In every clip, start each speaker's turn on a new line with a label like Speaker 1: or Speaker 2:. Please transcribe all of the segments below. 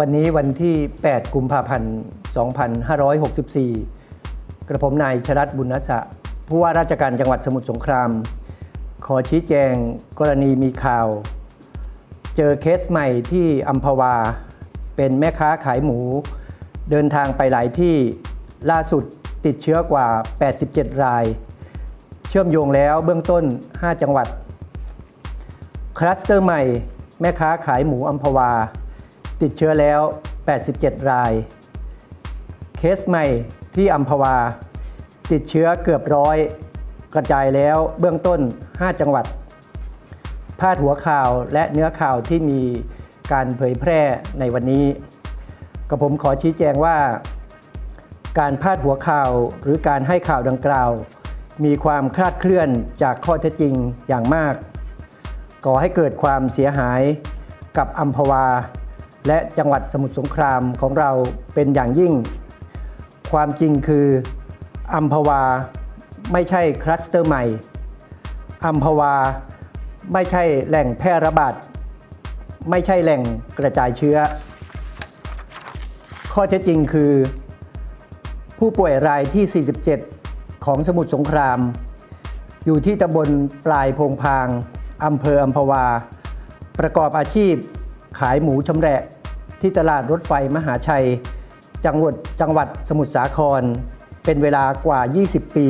Speaker 1: วันนี้วันที่ 8 กุมภาพันธ์ 2564 กระผมนายชรัตบุญนสะผู้ว่าราชการจังหวัดสมุทรสงคราม ขอชี้แจงกรณีมีข่าว เจอเคสใหม่ที่อัมพวา เป็นแม่ค้าขายหมู เดินทางไปหลายที่ล่าสุดติดเชื้อกว่า 87 ราย เชื่อมโยงแล้วเบื้องต้น 5 จังหวัด คลัสเตอร์ใหม่ แม่ค้าขายหมูอัมพวา ติดเชื้อแล้ว 87 ราย เคสใหม่ที่อัมพวา ติดเชื้อเกือบร้อย กระจายแล้วเบื้องต้น 5 จังหวัด พาดหัวข่าวและเนื้อข่าวที่มีการเผยแพร่ในวันนี้กับผมขอชี้แจงว่า การพาดหัวข่าวหรือการให้ข่าวดังกล่าว มีความคลาดเคลื่อนจากข้อเท็จจริงอย่างมาก ก่อให้เกิดความเสียหายกับอัมพวา และจังหวัดสมุทรสงครามของเราเป็นอย่างยิ่ง ความจริงคืออัมพวาไม่ใช่คลัสเตอร์ใหม่อัมพวาไม่ใช่แหล่งแพร่ระบาดไม่ใช่แหล่งกระจายเชื้อ ข้อเท็จจริงคือ ผู้ป่วยรายที่ 47 ของสมุทรสงคราม อยู่ที่ตำบลปลายพงพางอำเภออัมพวา ประกอบอาชีพขายหมูชำแหละ ที่ตลาดรถไฟมหาชัย จังหวัดจังหวัดสมุทรสาคร เป็นเวลากว่า 20 ปี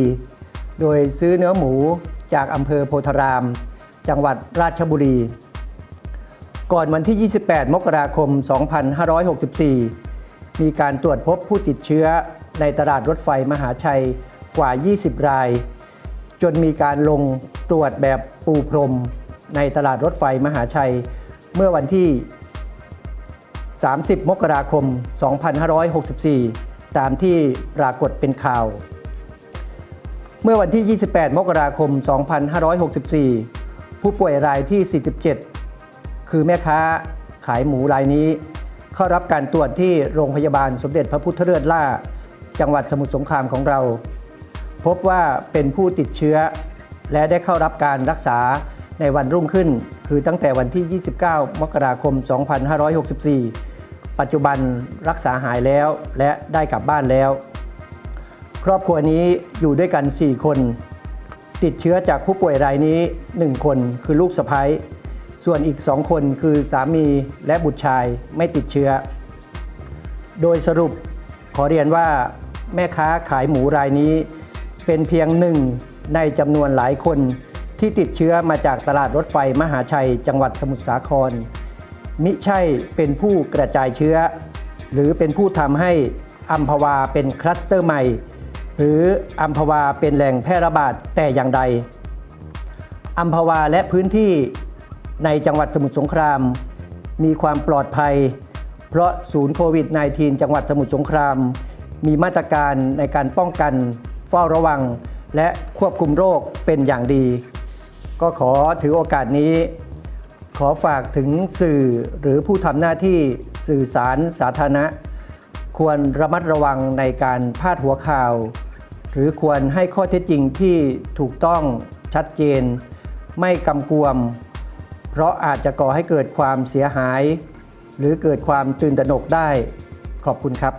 Speaker 1: โดยซื้อเนื้อหมูจากอำเภอโพธาราม จังหวัดราชบุรี ก่อนวันที่ 28 มกราคม 2564 มีการตรวจพบผู้ติดเชื้อในตลาดรถไฟมหาชัยกว่า 20 ราย จนมีการลงตรวจแบบปูพรมในตลาดรถไฟมหาชัย เมื่อวันที่ 30 มกราคม 2564 ตามที่ปรากฏเป็นข่าว เมื่อวันที่ 28 มกราคม 2564 ผู้ป่วยรายที่ 47 คือแม่ค้าขายหมูรายนี้ เข้ารับการตรวจที่โรงพยาบาลสมเด็จพระพุทธเลิศล่า จังหวัดสมุทรสงครามของเรา พบว่าเป็นผู้ติดเชื้อ และได้เข้ารับการรักษาในวันรุ่งขึ้น คือตั้งแต่วันที่ 29 มกราคม 2564 ปัจจุบันรักษาหายแล้วและได้กลับบ้านแล้ว ครอบครัวนี้อยู่ด้วยกัน 4 คน ติดเชื้อจากผู้ป่วยรายนี้ 1 คนคือลูกสะพ้ยส่วนอีก 2 คนคือสามีและบุตรชายไม่ติดเชื้อ โดยสรุปขอเรียนว่าแม่ค้าขายหมูรายนี้ เป็นเพียงหนึ่งในจำนวนหลายคน ที่ติดเชื้อมาจากตลาดรถไฟมหาชัย จังหวัดสมุทรสาคร มิใช่เป็นผู้กระจายเชื้อ หรือเป็นผู้ทำให้อัมพวาเป็นคลัสเตอร์ใหม่ หรืออัมพวาเป็นแหล่งแพร่ระบาดแต่อย่างใดอัมพวาและพื้นที่ในจังหวัดสมุทรสงคราม มีความปลอดภัย เพราะศูนย์โควิด -19 จังหวัดสมุทรสงคราม มีมาตรการในการป้องกัน เฝ้าระวัง และควบคุมโรคเป็นอย่างดี ก็ขอถือโอกาสนี้ ขอฝากถึงสื่อหรือผู้ทำหน้าที่สื่อสารสาธารณะ ควรระมัดระวังในการพาดหัวข่าว หรือควรให้ข้อเท็จจริงที่ถูกต้องชัดเจน ไม่กำกวม เพราะอาจจะก่อให้เกิดความเสียหาย หรือเกิดความตื่นตระหนกได้ ขอบคุณครับ